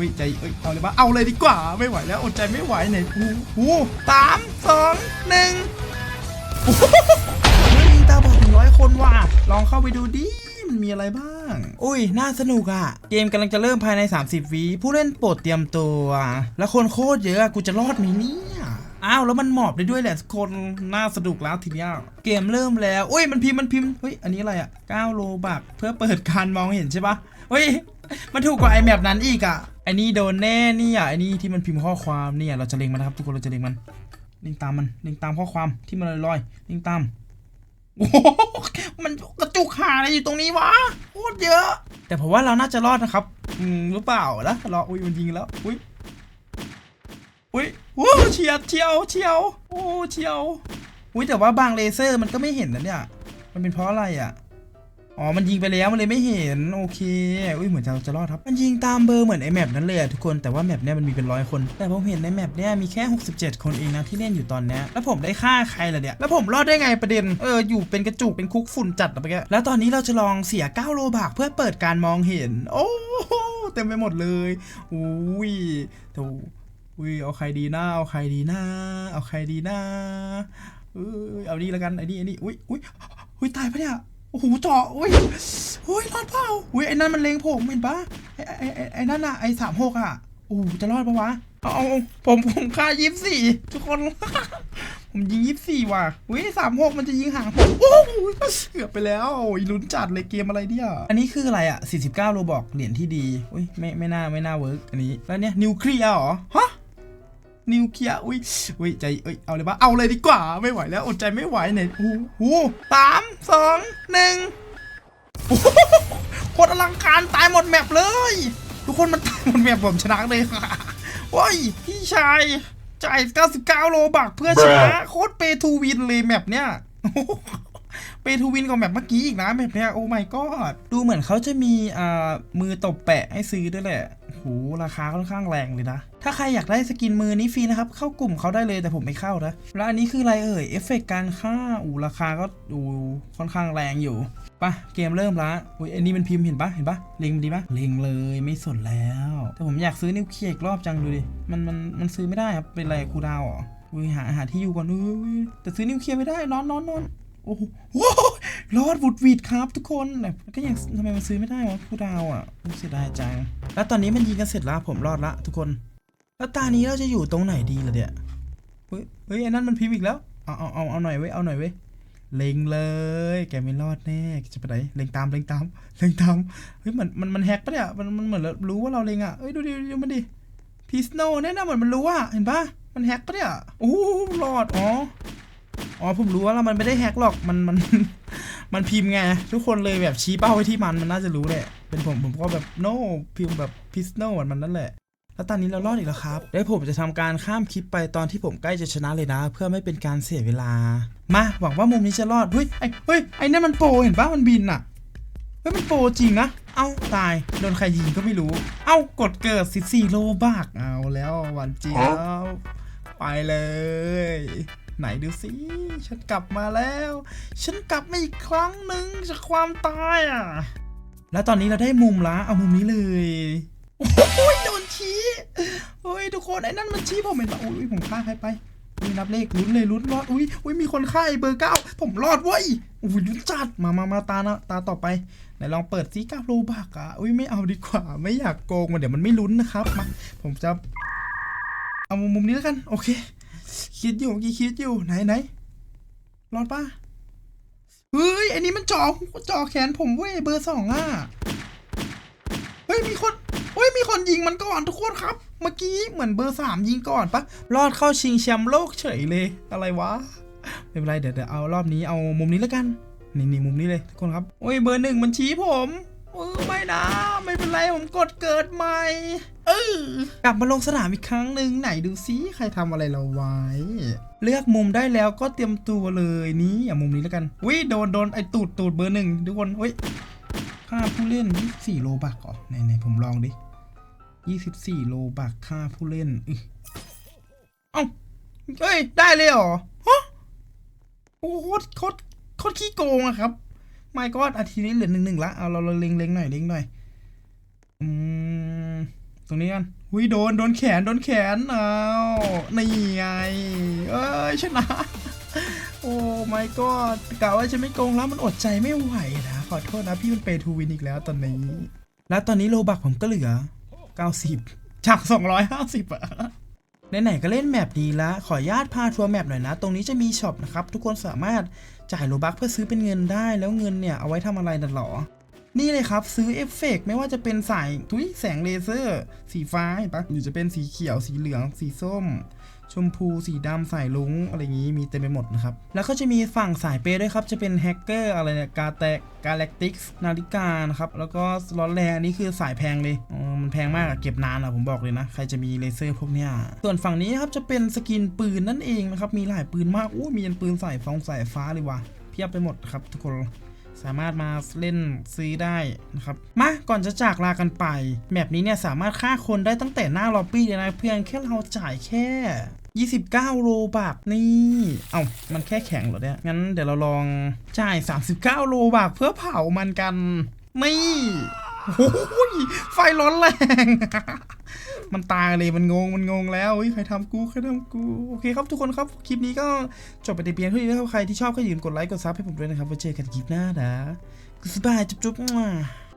อุ้ยใจเอ้ยเอาเลยปะเอาเลยดีกว่าไม่ไหวแล้วอดใจไม่ไหวไหนหูหูสามสองหนึ่งโอ้โหเฮ้ยมีตาบอดถึงร้อยคนว่ะลองเข้าไปดูดิมันมีอะไรบ้าง อุ้ย น่าสนุกอะ เกมกำลังจะเริ่มภายใน 30วิผู้เล่นโปรดเตรียมตัว แล้วคนโคตรเยอะอะกูจะรอดไหมเนี่ยอ้าวแล้วมันหมอบได้ด้วยแหละทุกคนน่าสนุกแล้วทีเนี้ยเกมเริ่มแล้ว อุ้ยมันพิมพ์มันพิมพ์เฮ้ยอันนี้อะไรอะ9โลบักเพื่อเปิดการมองเห็นใช่ปะเฮ้ย มันถูกกว่าไอแมปนั้นอีกอะไอนี่โดนแน่นี่อะไอนี่ที่มันพิมพ์ข้อความเนี่ยเราจะเล็งมันนะครับ ทุกคนเราจะเล็งมันเล็งตามมันเล็งตามข้อความที่มันลอยๆเล็งตามโอ้โหมันกระจุกหาอะไรอยู่ตรงนี้วะโคตรเยอะ แต่ผมว่าเราน่าจะรอดนะครับ อืมหรือเปล่านะรออุ้ยมันยิงแล้วอุ้ยอุ้ยโอ้เฉียดเฉียวเฉียวโอ้เฉียวอุ้ยแต่ว่าบางเลเซอร์มันก็ไม่เห็นนะเนี่ย มันเป็นเพราะอะไรอะ อ๋อ มันยิงไปแล้ว มันเลยไม่เห็น โอเค อุ้ย เหมือนจะจะรอดครับ มันยิงตามเบอร์เหมือนไอแมปนั้นเลยอะทุกคน แต่ว่าแมปเนี้ยมันมีเป็นร้อยคน แต่ผมเห็นในแมปเนี้ยมีแค่ 67 คนเองนะที่เล่นอยู่ตอนเนี้ย แล้วผมได้ฆ่าใครล่ะเนี่ย แล้วผมรอดได้ไงประเด็น เออ อยู่เป็นกระจุก เป็นคุกฝุ่นจัดอะไปแกแล้วตอนนี้เราจะลองเสีย 9 โลบากเพื่อเปิดการมองเห็น โอ้โหเต็มไปหมดเลย อุ้ยโถอุ้ย เอาใครดีนะเอาใครดีนะเอาใครดีนะเออเอานี่แล้วกันไอ้นี่ไอ้นี่อุ้ยอุ้ยอุ้ยตายปะเนี่ย โอ้โหเจาะอุ้ยอุ้ยรอดเปล่าอุ้ยไอ้นั่นมันเลงผมเห็นปะไอ้ไอ้ไอ้ไอ้นั่นอะไอ้สามหกอะโอ้โหจะรอดปะวะเอาเอาผมผมฆ่ายี่สี่ทุกคน ผมยิงยี่สี่ว่ะอุ้ยสามหกมันจะยิงห่างผมโอ้โหเกือบไปแล้วโอ้ยลุ้นจัดเลยเกมอะไรเนี่ยอันนี้คืออะไรอะ49โลบอกเหรียญที่ดีอุ้ยไม่ไม่น่าไม่น่าเวิร์กอันนี้แล้วเนี่ยนิวเคลียร์เหรอฮะ นิวเคลียร์อุ้ยอุ้ยใจเอ้ยเอาเลยปะเอาเลยดีกว่าไม่ไหวแล้วอดใจไม่ไหวไหนโอ้โหสามสองหนึ่งโอ้โหโคตรอลังการตายหมดแมปเลย ทุกคนมันตายหมดแมปผมชนะเลยค่ะว้ยพี่ชายจ่าย 99 โลบักเพื่อชนะโคตรเปทูวินเลยแมปเนี้ย เปทูวินกว่าแมปเมื่อกี้อีกนะแมปเนี้ยโอ้ my god ดูเหมือนเขาจะมีอ่ามือตบแปะให้ซื้อด้วยแหละโหราคาค่อนข้างแรงเลยนะ ถ้าใครอยากได้สกินมือนี้ฟรีนะครับ เข้ากลุ่มเขาได้เลยแต่ผมไม่เข้านะ แล้วอันนี้คืออะไรเอ่ยเอฟเฟกต์การฆ่าอูราคาก็ดูค่อนข้างแรงอยู่ปะเกมเริ่มละอุ้ยอันนี้มันพิมพ์เห็นปะเห็นปะเล็งดีปะเล็งเลยไม่สนแล้ว แต่ผมอยากซื้อนิวเคลียร์อีกรอบจังดูดิมันมันมันซื้อไม่ได้ครับเป็นไรคูดาวน์เหรออุ้ยหาหาที่อยู่ก่อนอุ้ยแต่ซื้อนิวเคลียร์ไม่ได้นอนนอนนอน โอ้โหรอดวุดวีดครับทุกคนแต่ก็ยังทำไมมันซื้อไม่ได้วะผู้ดาวอะเสียดายจัง แล้วตอนนี้มันยิงกันเสร็จแล้วผมรอดละทุกคน แล้วตานี้เราจะอยู่ตรงไหนดีล่ะเนี่ยเฮ้ยเฮ้ยไอ้นั่นมันพิมพ์อีกแล้ว เอาเอาเอาเอาหน่อยเว้ยเอาหน่อยเว้ยเล็งเลย แกไม่รอดแน่จะไปไหนเล็งตามเล็งตามเล็งตามเฮ้ยมันมันมันแฮกปะเนี่ยมันมันเหมือนรู้ว่าเราเล็งอะเอ้ยดูดิดูมันดิพีสโนแน่นอนเหมือนมันรู้อะเห็นปะมันแฮกปะเนี่ยโอ้โหรอดอ๋อ อ๋อผมรู้ว่าแล้วมันไม่ได้แฮกหรอกมันมันมันพิมพ์ไง ทุกคนเลยแบบชี้เป้าไว้ที่มันมันน่าจะรู้แหละเป็นผมผมก็แบบ no พิมพ์แบบพิสโนมันนั่นแหละแล้วตอนนี้เรารอดอีกแล้วครับเดี๋ยวผมจะทำการข้ามคลิปไปตอนที่ผมใกล้จะชนะเลยนะ เพื่อไม่เป็นการเสียเวลา มาหวังว่ามุมนี้จะรอดเฮ้ยไอ้เฮ้ยไอ้นั่นมันโปรเห็นปะมันบินอะเฮ้ยมันโปรจริงนะ เอ้าตายโดนใครยิงก็ไม่รู้ เอ้ากดเกิด14โลบากเอาแล้วหวันเจียวไปเลย ไหนดูสิฉันกลับมาแล้ว ฉันกลับมาอีกครั้งหนึ่งจากความตายอะแล้วตอนนี้เราได้มุมละเอามุมนี้เลยโอ้ยโดนชี้เฮ้ยทุกคนไอ้นั่นมันชี้ผมเห็นปะอุ้ยผมฆ่าใครไปอุ้ยนับเลขลุ้นเลยลุ้นรอดอุ้ยอุ้ยมีคนฆ่าไอ้เบอร์เก้าผมรอดเว้ยอุ้ยลุ้นจัดมามามาตานะตาต่อไปไหนลองเปิดซิก้าโลบักอะอุ้ยไม่เอาดีกว่า ไม่อยากโกงมันเดี๋ยวมันไม่ลุ้นนะครับมาผมจะเอามุมมุมนี้แล้วกัน โอเค คิดอยู่เมื่อกี้คิดอยู่ไหนไหนรอดปะเฮ้ย อันนี้มันจ่อจ่อแขนผมเว้ยเบอร์สองอะ เฮ้ย มีคนเฮ้ย มีคนยิงมันก่อนทุกคนครับ เมื่อกี้เหมือนเบอร์สามยิงก่อนปะรอดเข้าชิงแชมป์โลกเฉยเลย อะไรวะ ไม่เป็นไร เดี๋ยวเดี๋ยวเอารอบนี้เอามุมนี้แล้วกัน นี่นี่มุมนี้เลยทุกคนครับ โอ้ย เบอร์หนึ่งมันชี้ผม เออไม่นะ ไม่เป็นไรผมกดเกิดใหม่เออกลับมาลงสนามอีกครั้งหนึ่งไหนดูซิใครทำอะไรเราไว้ เลือกมุมได้แล้วก็เตรียมตัวเลยนี่อะมุมนี้แล้วกันอุ้ยโดนโดนไอตูดตูดเบอร์หนึ่งทุกคนเฮ้ยค่าผู้เล่น 24 โลบักเหรอไหนไหนผมลองดิ 24 โลบักค่าผู้เล่นเอ้าเอ้ยได้เลยเหรอฮะโคตรโคตรโคตรขี้โกงอะครับ ไม่ก็อาทีนี้เหลือหนึ่งหนึ่งละเอาเราเราเล็งเล็งหน่อยเล็งหน่อยอืมตรงนี้กันหุยโดนโดนแขนโดนแขนเอาวนี่ไงเอ้ยชนะโอ้ my god กะว่าจะไม่โกงแล้วมันอดใจไม่ไหวนะขอโทษนะพี่มันเปทูวินอีกแล้วตอนนี้ แล้วตอนนี้โลบักผมก็เหลือ 90 จาก 250อะ ไหนๆก็เล่นแมปดีแล้วขออนุญาตพาทัวร์แมปหน่อยนะ ตรงนี้จะมีช็อปนะครับ ทุกคนสามารถจ่ายโลบักเพื่อซื้อเป็นเงินได้ แล้วเงินเนี่ยเอาไว้ทำอะไรนั่นหรอ นี่เลยครับ ซื้อเอฟเฟกต์ไม่ว่าจะเป็นสายทุยแสงเลเซอร์ สีฟ้าเห็นปะหรือจะเป็นสีเขียวสีเหลืองสีส้ม ชมพูสีดำสายลุงอะไรอย่างนี้มีเต็มไปหมดนะครับ แล้วก็จะมีฝั่งสายเปย์ด้วยครับ จะเป็นแฮกเกอร์อะไรเนี่ยกาแตกกาแล็กติกสนาฬิกานะครับ แล้วก็ร้อนแรงนนี้คือสายแพงเลยอ๋อมันแพงมากอะเก็บนานอะผมบอกเลยนะ ใครจะมีเลเซอร์พวกเนี้ยส่วนฝั่งนี้ครับจะเป็นสกินปืนนั่นเองนะครับมีหลายปืนมากอู้มียันปืนสายฟองสายฟ้าเลยว่ะเพียบไปหมดครับทุกคน สามารถมาเล่นซื้อได้นะครับ มาก่อนจะจากลากันไปแมปนี้เนี่ยสามารถฆ่าคนได้ตั้งแต่หน้าล็อบบี้เลยนะเพียงแค่เราจ่ายแค่ 29 โลบาทนี่ เอ้ามันแค่แข็งเหรอเนี่ย งั้นเดี๋ยวเราลองจ่าย 39 โลบาทเพื่อเผามันกัน นี่ โอ้ยไฟร้อนแรง มันตายเลยมันงงมันงงแล้วใครทำกูใครทำกูโอเคครับทุกคนครับคลิปนี้ก็จบไปแต่เพียงเท่านี้นะครับใครที่ชอบก็อย่าลืมกดไลค์กดซับให้ผมด้วยนะครับไว้เจอกันคลิปหน้านะสบายจุ๊บๆ